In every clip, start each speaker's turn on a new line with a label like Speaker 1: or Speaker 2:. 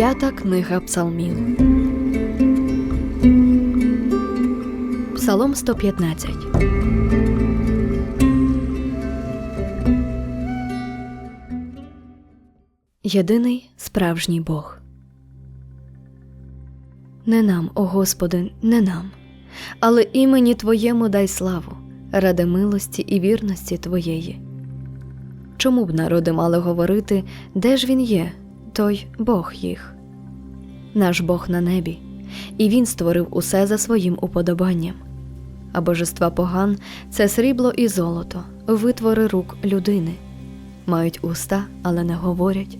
Speaker 1: П'ята книга Псалмів. Псалом 115. Єдиний справжній Бог. Не нам, о Господи, не нам, але імені Твоєму дай славу, ради милості і вірності Твоєї. Чому б народи мали говорити, де ж він є, той Бог їх? Наш Бог на небі, і Він створив усе за своїм уподобанням. А божества поган це срібло і золото, витвори рук людини. Мають уста, але не говорять,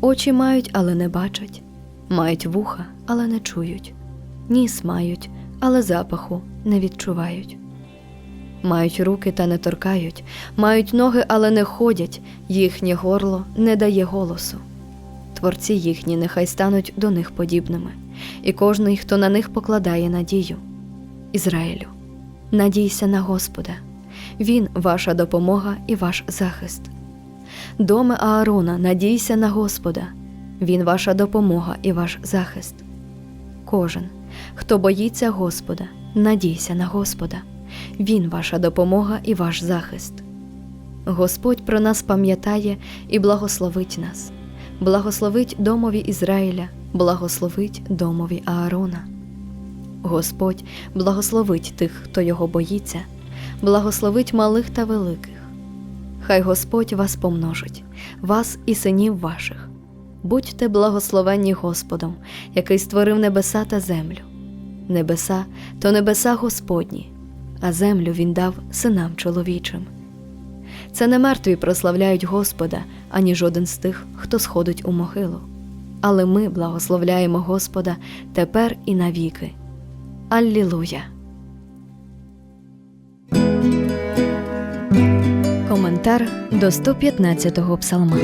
Speaker 1: очі мають, але не бачать, мають вуха, але не чують, ніс мають, але запаху не відчувають. Мають руки та не торкають, мають ноги, але не ходять, їхнє горло не дає голосу. Творці їхні нехай стануть до них подібними, і кожний, хто на них покладає надію. Ізраїлю, надійся на Господа, Він ваша допомога і ваш захист. Доме Аарона, надійся на Господа, Він ваша допомога і ваш захист. Кожен, хто боїться Господа, надійся на Господа, Він ваша допомога і ваш захист. Господь про нас пам'ятає і благословить нас, благословить домові Ізраїля, благословить домові Аарона. Господь благословить тих, хто його боїться, благословить малих та великих. Хай Господь вас помножить, вас і синів ваших. Будьте благословенні Господом, який створив небеса та землю. Небеса то небеса Господні, а землю він дав синам чоловічим. Це не мертві прославляють Господа, ані жоден з тих, хто сходить у могилу. Але ми благословляємо Господа тепер і навіки. Аллілуя! Коментар до 115-го псалма.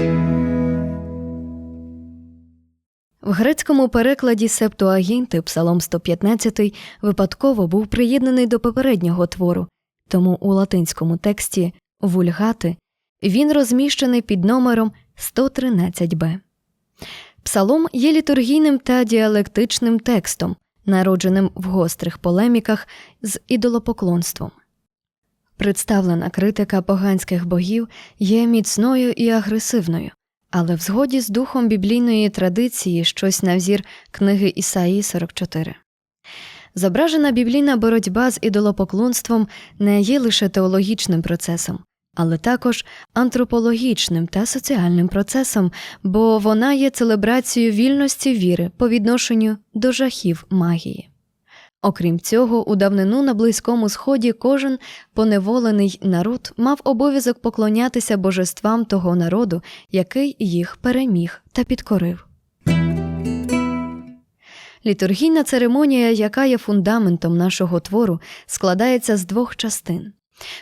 Speaker 1: В грецькому перекладі Септуагінти Псалом 115 випадково був приєднаний до попереднього твору, тому у латинському тексті вульгати він розміщений під номером 113б. Псалом є літургійним та діалектичним текстом, народженим в гострих полеміках з ідолопоклонством. Представлена критика поганських богів є міцною і агресивною, але в згоді з духом біблійної традиції щось на взір книги Ісаї 44. Зображена біблійна боротьба з ідолопоклонством не є лише теологічним процесом, але також антропологічним та соціальним процесом, бо вона є целебрацією вільності віри по відношенню до жахів магії. Окрім цього, у давнину на Близькому Сході кожен поневолений народ мав обов'язок поклонятися божествам того народу, який їх переміг та підкорив. Літургійна церемонія, яка є фундаментом нашого твору, складається з двох частин,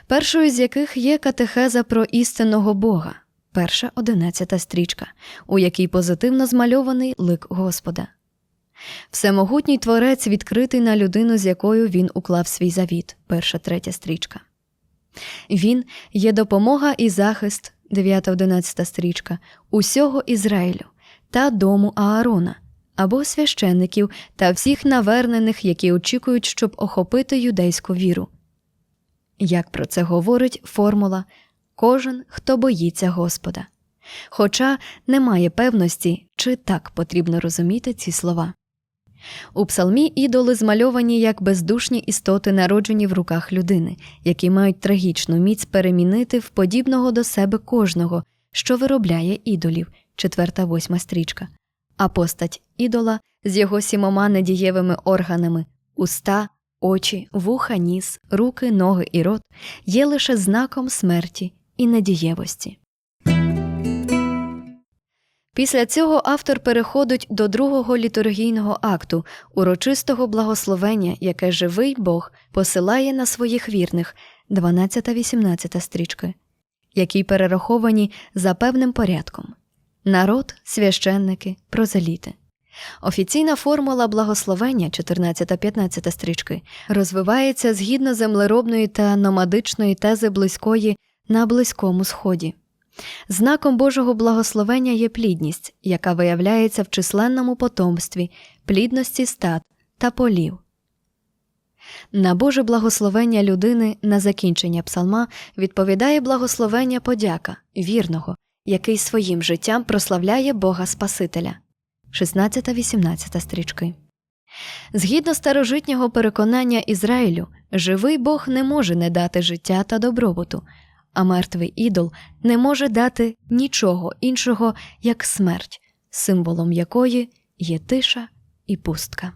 Speaker 1: першою з яких є катехеза про істинного Бога, перша одинадцята стрічка, у якій позитивно змальований лик Господа. Всемогутній творець відкритий на людину, з якою він уклав свій завіт, перша третя стрічка. Він є допомога і захист, 9-11 стрічка, усього Ізраїлю та дому Аарона або священників та всіх навернених, які очікують, щоб охопити юдейську віру. Як про це говорить формула Кожен, хто боїться Господа. Хоча немає певності, чи так потрібно розуміти ці слова. У псалмі ідоли змальовані як бездушні істоти, народжені в руках людини, які мають трагічну міць перемінити в подібного до себе кожного, що виробляє ідолів, четверта восьма стрічка, а постать ідола з його сімома недієвими органами уста, очі, вуха, ніс, руки, ноги і рот є лише знаком смерті і недієвості. Після цього автор переходить до другого літургійного акту, урочистого благословення, яке живий Бог посилає на своїх вірних, 12-18 стрічки, які перераховані за певним порядком народ, священники, прозеліти. Офіційна формула благословення 14-15 стрічки розвивається згідно землеробної та номадичної тези близької на Близькому Сході. Знаком Божого благословення є плідність, яка виявляється в численному потомстві, плідності стад та полів. На Боже благословення людини на закінчення псалма відповідає благословення подяка, вірного, який своїм життям прославляє Бога Спасителя. 16-18 стрічки. Згідно старожитнього переконання Ізраїлю, живий Бог не може не дати життя та добробуту, а мертвий ідол не може дати нічого іншого, як смерть, символом якої є тиша і пустка.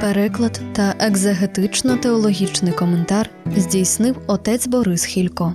Speaker 1: Переклад та екзегетично-теологічний коментар здійснив отець Борис Хілько